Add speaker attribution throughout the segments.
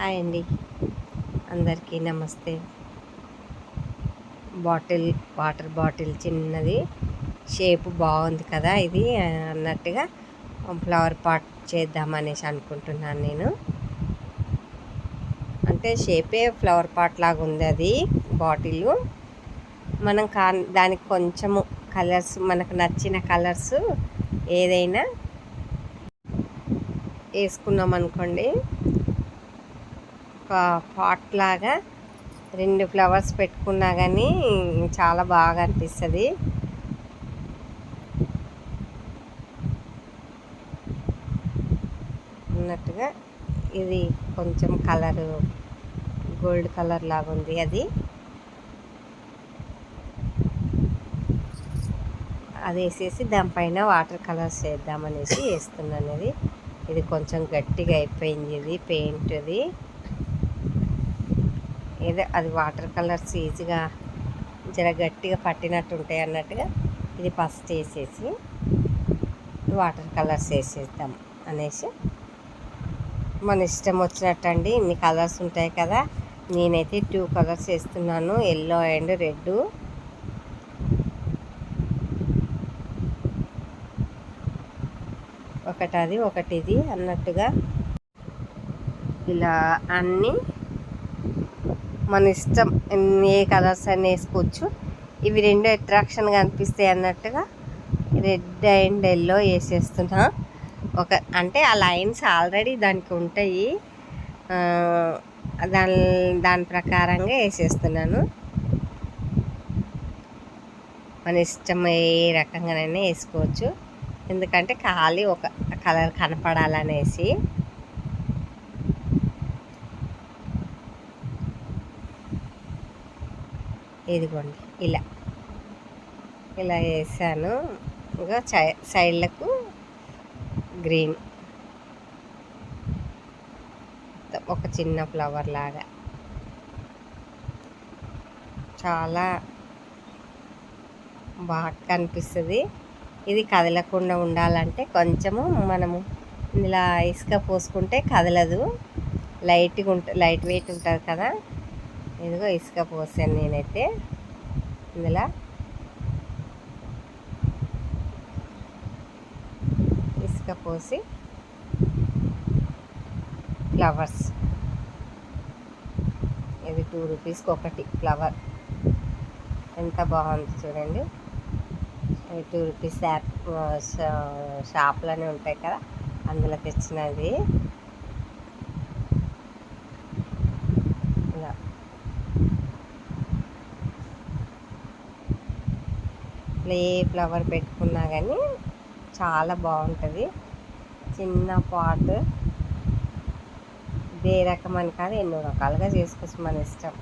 Speaker 1: Hi అండి. అందరికీ నమస్తే. బాటిల్ వాటర్ బాటిల్ చిన్నది. షేప్ బాగుంది కదా ఇది అన్నట్టుగా ఫ్లవర్ పాట్ చేద్దామనేసి అనుకుంటున్నాను నేను. అంటే షేపే ఫ్లవర్ పాట్ లాగా ఉంది అది బాటిల్. మనం కా దానికి కొంచెము కలర్స్ మనకు నచ్చిన కలర్స్ ఏదైనా వేసుకున్నాం అనుకోండి ఒక పాట్ లాగా రెండు ఫ్లవర్స్ పెట్టుకున్నా కానీ చాలా బాగా అనిపిస్తుంది. ఉన్నట్టుగా ఇది కొంచెం కలరు గోల్డ్ కలర్ లాగా ఉంది అది. అది వేసేసి దానిపైన వాటర్ కలర్స్ వేద్దామనేసి వేస్తున్నాను అది ఇది కొంచెం గట్టిగా అయిపోయింది ఇది పెయింట్ది ఏదో అది వాటర్ కలర్స్ ఈజీగా జర గట్టిగా పట్టినట్టు ఉంటాయి అన్నట్టుగా ఇది ఫస్ట్ వేసేసి వాటర్ కలర్స్ వేసేద్దాం అనేసి. మన ఇష్టం వచ్చినట్టు అండి ఇన్ని కలర్స్ ఉంటాయి కదా. నేనైతే టూ కలర్స్ వేస్తున్నాను ఎల్లో అండ్ రెడ్ ఒకటి అది ఒకటి ఇది అన్నట్టుగా ఇలా అన్నీ మన ఇష్టం ఏ కలర్స్ అయినా వేసుకోవచ్చు. ఇవి రెండు అట్రాక్షన్గా అనిపిస్తాయి అన్నట్టుగా రెడ్ అండ్ ఎల్లో వేసేస్తున్నా. ఒక అంటే ఆ లైన్స్ ఆల్రెడీ దానికి ఉంటాయి. దాని దాని ప్రకారంగా వేసేస్తున్నాను. మన ఇష్టం ఏ రకంగానైనా వేసుకోవచ్చు. ఎందుకంటే ఖాళీ ఒక కలర్ కనపడాలనేసి. ఇదిగోండి ఇలా. ఇలా వేసాను. ఇంకా సైడ్లకు గ్రీన్. ఒక చిన్న ఫ్లవర్ లాగా. చాలా బాగా కనిపిస్తుంది. ఇది కదలకుండా ఉండాలంటే కొంచెము మనము ఇలా ఇసుక పోసుకుంటే కదలదు. లైట్గా ఉంట లైట్ వెయిట్ ఉంటుంది కదా. ఇదిగో ఇసుక పోసాను నేనైతే. ఇందులో ఇసుక పోసి ఫ్లవర్స్. ఇది టూ రూపీస్కి ఒకటి ఫ్లవర్. ఎంత బాగుంది చూడండి. టూ రూపీస్ యాప్ షాప్లోనే ఉంటాయి కదా. అందులో తెచ్చినది. ఏ ఫ్లవర్ పెట్టుకున్నా కానీ చాలా బాగుంటుంది చిన్న పాట్ ఇదే రకం అని కాదు ఎన్నో రకాలుగా చేసుకోవచ్చు మన ఇష్టం.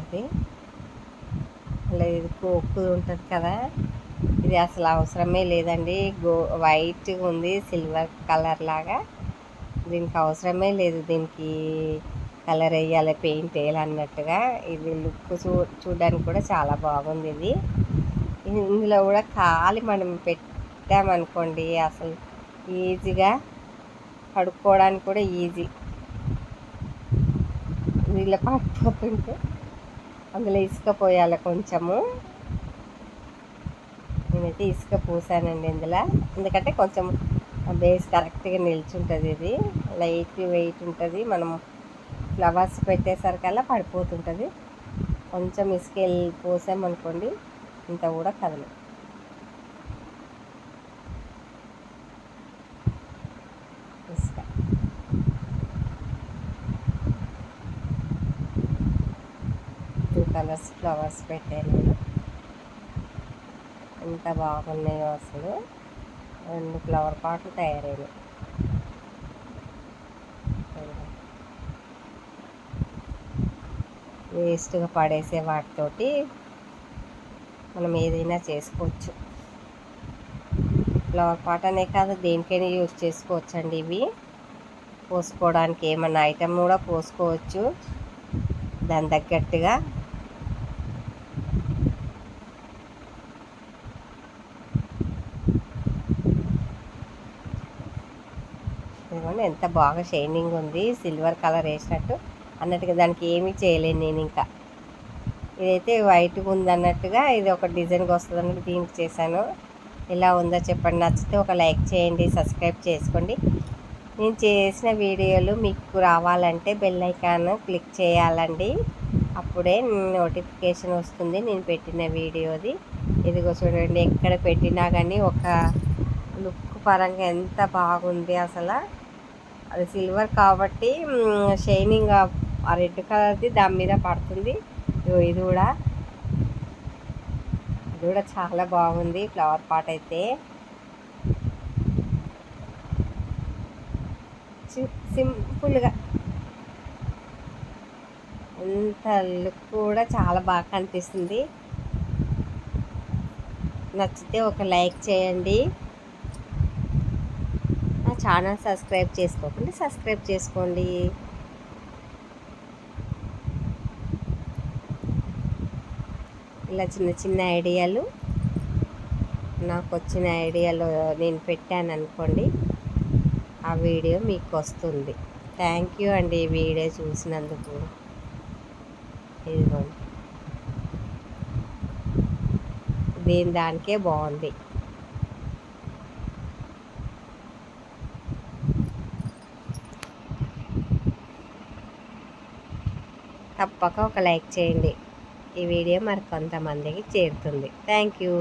Speaker 1: ఇది అలా ఇది కోకు ఉంటుంది కదా. ఇది అసలు అవసరమే లేదండి. గో వైట్ ఉంది సిల్వర్ కలర్ లాగా. దీనికి అవసరమే లేదు. దీనికి కలర్ వేయాలి పెయింట్ వేయాలి అన్నట్టుగా. ఇది లుక్ చూ చూడడానికి కూడా చాలా బాగుంది ఇది. ఇందులో కూడా ఖాళీ మనం పెట్టామనుకోండి అసలు ఈజీగా కడుక్కోవడానికి కూడా ఈజీ. ఇలా పడిపోతుంటే అందులో ఇసుక పోయాలి కొంచెము. అయితే ఇసుక పూసానండి ఇందులో. ఎందుకంటే కొంచెం బేస్ కరెక్ట్గా నిల్చుంటుంది ఇది. లైట్ వెయిట్ ఉంటుంది. మనం ఫ్లవర్స్ పెట్టేసరికల్లా పడిపోతుంటుంది. కొంచెం ఇసుక వెళ్ళి పోసామనుకోండి ఇంత కూడా కదలు ఇసుక. టూ కలర్స్ ఫ్లవర్స్ పెట్టాను ఎంత బాగున్నాయో అసలు. రెండు ఫ్లవర్ పాట్లు తయారైనాయి. వేస్ట్గా పడేసే వాటితోటి మనం ఏదైనా చేసుకోవచ్చు. ఫ్లవర్ పాట్ అనే కాదు దేనికైనా యూజ్ చేసుకోవచ్చండి ఇవి. పోసుకోవడానికి ఏమన్నా ఐటమ్ కూడా పోసుకోవచ్చు. దాని తగ్గట్టుగా చూడండి ఎంత బాగా షైనింగ్ ఉంది. సిల్వర్ కలర్ వేసినట్టు అన్నట్టుగా దానికి ఏమీ చేయలేను నేను ఇంకా. ఇదైతే వైట్గా ఉంది అన్నట్టుగా ఇది ఒక డిజైన్గా వస్తుంది అన్నట్టు దీనికి చేశాను. ఎలా ఉందో చెప్పండి. నచ్చితే ఒక లైక్ చేయండి సబ్స్క్రైబ్ చేసుకోండి. నేను చేసిన వీడియోలు మీకు రావాలంటే బెల్ ఐకాన్ క్లిక్ చేయాలండి. అప్పుడే నోటిఫికేషన్ వస్తుంది నేను పెట్టిన వీడియోది. ఇదిగో చూడండి ఎక్కడ పెట్టినా కానీ ఒక లుక్ పరంగా ఎంత బాగుంది అసలు. అది సిల్వర్ కాబట్టి షైనింగ్ ఆ రెడ్ కలర్ది దాని మీద పడుతుంది. ఇది కూడా. ఇది కూడా చాలా బాగుంది ఫ్లవర్ పాట్ అయితే. సింపుల్గా అంత లుక్ కూడా చాలా బాగా కనిపిస్తుంది. నచ్చితే ఒక లైక్ చేయండి. ఛానల్ సబ్స్క్రైబ్ చేసుకోకుండా సబ్స్క్రైబ్ చేసుకోండి. ఇలా చిన్న చిన్న ఐడియాలు నాకు వచ్చిన ఐడియాలు నేను పెట్టాను అనుకోండి ఆ వీడియో మీకు వస్తుంది. థ్యాంక్ యూ అండి ఈ వీడియో చూసినందుకు. ఇదిగోండి. దీని దానికే బాగుంది. తప్పక ఒక లైక్ చేయండి. ఈ వీడియో మరి కొంతమందికి చేరుతుంది. Thank you.